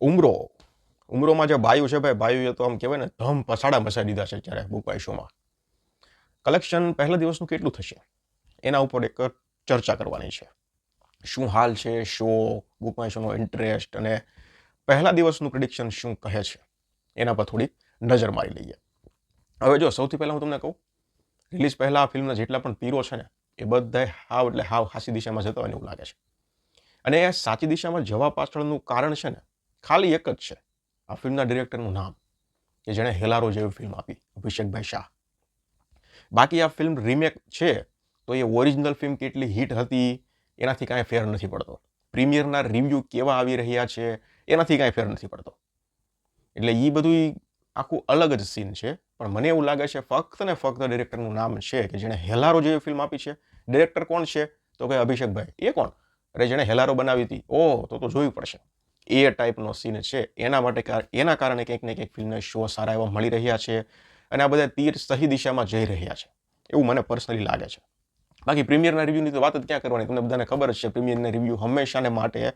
ઉમરો. ઉમરોમાં જે બાયુ છે ભાઈ, બાયુએ તો આમ કહેવાય ને, ધમ પસાડા મસાઈ દીધા છે જ્યારે બુક શોમાં કલેક્શન પહેલા દિવસનું કેટલું થશે? એના ઉપર એક ચર્ચા કરવાની છે. શું હાલ છે, શો બુક શોનો ઇન્ટરેસ્ટ અને પહેલા દિવસનું પ્રિડિક્શન શું કહે છે? એના પર થોડી નજર મારી લઈએ. હવે જો, સૌથી પહેલાં હું તમને કહું રિલીઝ પહેલાં આ ફિલ્મના જેટલા પણ પીરો છે ને, એ બધાય હાવ એટલે હાવ હાસી દિશામાં જતા હોય એવું લાગે છે. અને એ સાચી દિશામાં જવા પાછળનું કારણ છે ને ખાલી એક જ છે. આ ફિલ્મના ડિરેક્ટરનું નામ, કે જેણે હેલારો જેવી ફિલ્મ આપી અભિષેકભાઈ શાહ. બાકી આ ફિલ્મ રીમેક છે, તો એ ઓરિજિનલ ફિલ્મ કેટલી હિટ હતી, એનાથી કાંઈ ફેર નથી પડતો. પ્રીમિયરના રિવ્યૂ કેવા આવી રહ્યા છે, એનાથી કાંઈ ફેર નથી પડતો. એટલે એ બધું આખું અલગ જ સીન છે, પણ મને એવું લાગે છે ફક્ત ને ફક્ત ડિરેક્ટરનું નામ છે, કે જેણે હેલારો જેવી ફિલ્મ આપી છે. ડિરેક્ટર કોણ છે? તો કે અભિષેકભાઈ એ કોણ? અરે જેણે હેલારો બનાવી હતી. ઓહ, તો તો જોવી પડશે. એ ટાઈપનો સીન છે. એના માટે એના કારણે કંઈક ને કંઈક ફિલ્મને શો સારા એવા મળી રહ્યા છે અને આ બધા તીર સહી દિશામાં જઈ રહ્યા છે. એવું મને પર્સનલી લાગે છે. બાકી પ્રીમિયરના રિવ્યૂની તો વાત જ ક્યાં કરવાની? તમને બધાને ખબર જ છે પ્રીમિયરના રિવ્યૂ હંમેશાને માટે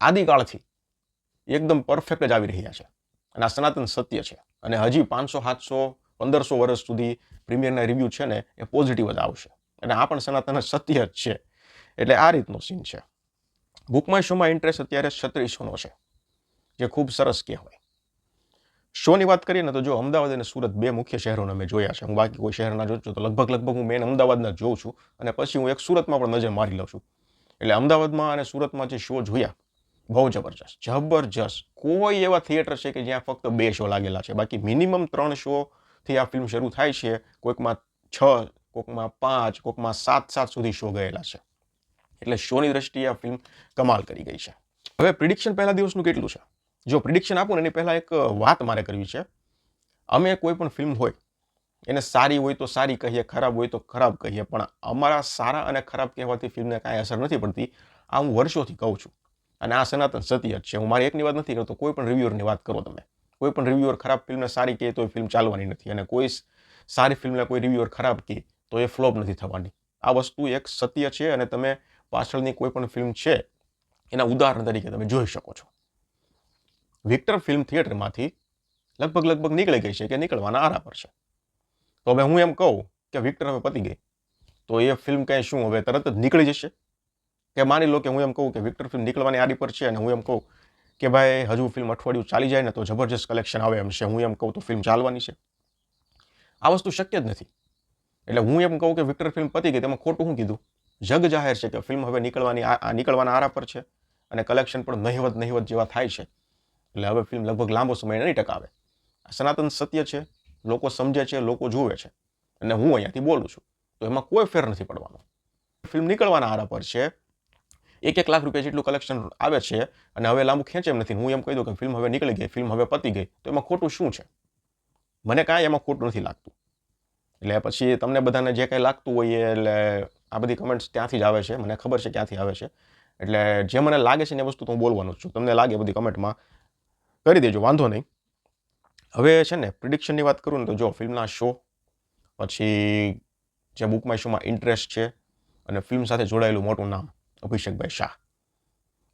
આદિકાળથી એકદમ પરફેક્ટ જ આવી રહ્યા છે. અને આ સનાતન સત્ય છે. અને હજી પાંચસો, સાતસો, પંદરસો વર્ષ સુધી પ્રીમિયરના રિવ્યૂ છે ને, એ પોઝિટિવ જ આવશે. અને આ પણ સનાતન સત્ય જ છે. એટલે આ રીતનો સીન છે. બુકમાય શોમાં ઇન્ટરેસ્ટ અત્યારે છત્રીસોનો છે, જે ખૂબ સરસ કહેવાય. શોની વાત કરીએ ને તો જો અમદાવાદ અને સુરત બે મુખ્ય શહેરોને મેં જોયા છે, હું બાકી કોઈ શહેરના જોઉં છું તો લગભગ લગભગ હું મેન અમદાવાદના જોઉં છું અને પછી હું એક સુરતમાં પણ નજર મારી લઉં છું. એટલે અમદાવાદમાં અને સુરતમાં જે શો જોયા, બહુ જબરજસ્ત જબરજસ્ત. કોઈ એવા થિયેટર છે કે જ્યાં ફક્ત બે શો લાગેલા છે, બાકી મિનિમમ ત્રણ શોથી આ ફિલ્મ શરૂ થાય છે, કોઈકમાં છ, કોઈકમાં પાંચ, કોઈકમાં સાત સાત સુધી શો ગયેલા છે. એટલે શોની દ્રષ્ટિએ આ ફિલ્મ કમાલ કરી ગઈ છે. હવે પ્રિડિક્શન પહેલા દિવસનું કેટલું છે? જો પ્રિડિક્શન આપું ને, એની પહેલાં એક વાત મારે કરવી છે. અમે કોઈ પણ ફિલ્મ હોય, એને સારી હોય તો સારી કહીએ, ખરાબ હોય તો ખરાબ કહીએ, પણ અમારા સારા અને ખરાબ કહેવાથી ફિલ્મને કાંઈ અસર નથી પડતી. આ હું વર્ષોથી કહું છું. અને આ સનાતન સત્ય જ છે. હું મારી એકની વાત નથી કરતો, કોઈ પણ રિવ્યુઅરની વાત કરો તમે. કોઈ પણ રિવ્યુઅર ખરાબ ફિલ્મને સારી કહે તો એ ફિલ્મ ચાલવાની નથી. અને કોઈ સારી ફિલ્મને કોઈ રિવ્યુઅર ખરાબ કહે તો એ ફ્લોપ નથી થવાની. આ વસ્તુ એક સત્ય છે અને તમે પાછળની કોઈ પણ ફિલ્મ છે, એના ઉદાહરણ તરીકે તમે જોઈ શકો છો. વિક્ટર ફિલ્મ થિયેટરમાંથી લગભગ લગભગ નીકળી ગઈ છે કે નીકળવાના આરા પર છે. તો હવે હું એમ કહું કે વિક્ટર હવે પતી ગઈ. તો એ ફિલ્મ કંઈ શું, હવે તરત જ નીકળી જશે? કે માની લો કે હું એમ કહું કે વિક્ટર ફિલ્મ નીકળવાની આરી પર છે અને હું એમ કહું કે ભાઈ હજુ ફિલ્મ અઠવાડિયું ચાલી જાય ને તો જબરજસ્ત કલેક્શન આવે એમ છે. હું એમ કહું તો ફિલ્મ ચાલવાની છે. આ વસ્તુ શક્ય જ નથી. એટલે હું એમ કહું કે વિક્ટર ફિલ્મ પતી ગઈ, તેમાં ખોટું હું કીધું? જગ જાહેર છે કે ફિલ્મ હવે નીકળવાની આ નીકળવાના આરા પર છે અને કલેક્શન પણ નહિવત નહિવત જેવા થાય છે. એટલે હવે ફિલ્મ લગભગ લાંબો સમય નહીં ટકાવે. સનાતન સત્ય છે, લોકો સમજે છે, લોકો જુએ છે. અને હું અહીંયાથી બોલું છું, તો એમાં કોઈ ફેર નથી પડવાનો. ફિલ્મ નીકળવાના આરા પર છે, એક એક લાખ રૂપિયા જેટલું કલેક્શન આવે છે અને હવે લાંબુ ખેંચે એમ નથી. હું એમ કહી દઉં કે ફિલ્મ હવે નીકળી ગઈ ફિલ્મ હવે પતી ગઈ, તો એમાં ખોટું શું છે? મને કાંઈ એમાં ખોટું નથી લાગતું. એટલે પછી તમને બધાને જે કાંઈ લાગતું હોય એટલે આ બધી કમેન્ટ્સ ત્યાંથી જ આવે છે. મને ખબર છે ક્યાંથી આવે છે. એટલે જે મને લાગે છે ને એ વસ્તુ તો હું બોલવાનું જ છું. તમને લાગે બધી કમેન્ટમાં કરી દેજો, વાંધો નહીં. હવે છે ને પ્રિડિક્શનની વાત કરું ને તો જો, ફિલ્મના શો પછી જે બુક માય શોમાં ઇન્ટરેસ્ટ છે અને ફિલ્મ સાથે જોડાયેલું મોટું નામ, અભિષેકભાઈ શાહ.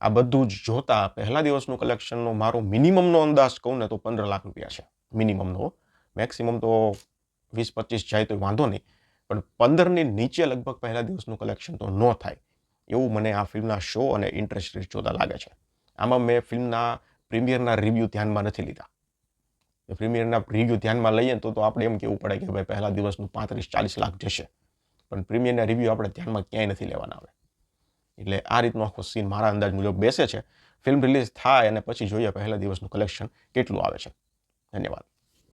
આ બધું જ જોતા પહેલા દિવસનું કલેક્શનનો મારો મિનિમમનો અંદાજ કહું ને તો પંદર લાખ રૂપિયા છે. મિનિમમનો મેક્સિમમ તો વીસ પચીસ જાય તો વાંધો નહીં. પણ પંદરની નીચે લગભગ પહેલા દિવસનું કલેક્શન તો ન થાય. એવું મને આ ફિલ્મના શો અને ઇન્ટરેસ્ટ રેટ જોતા લાગે છે. આમાં મેં ફિલ્મના પ્રીમિયરના રિવ્યૂ ધ્યાનમાં નથી લીધા. પ્રીમિયરના રિવ્યૂ ધ્યાનમાં લઈએ તો તો આપણે એમ કહેવું પડે કે ભાઈ પહેલા દિવસનું પાંત્રીસ ચાલીસ લાખ જશે. પણ પ્રીમિયરના રિવ્યૂ આપણે ધ્યાનમાં ક્યાંય નથી લેવાના આવે એટલે આ રીતનો આખો સીન મારા અંદાજ મુજબ બેસે છે. ફિલ્મ રિલીઝ થાય અને પછી જોઈએ પહેલા દિવસનું કલેક્શન કેટલું આવે છે. ધન્યવાદ.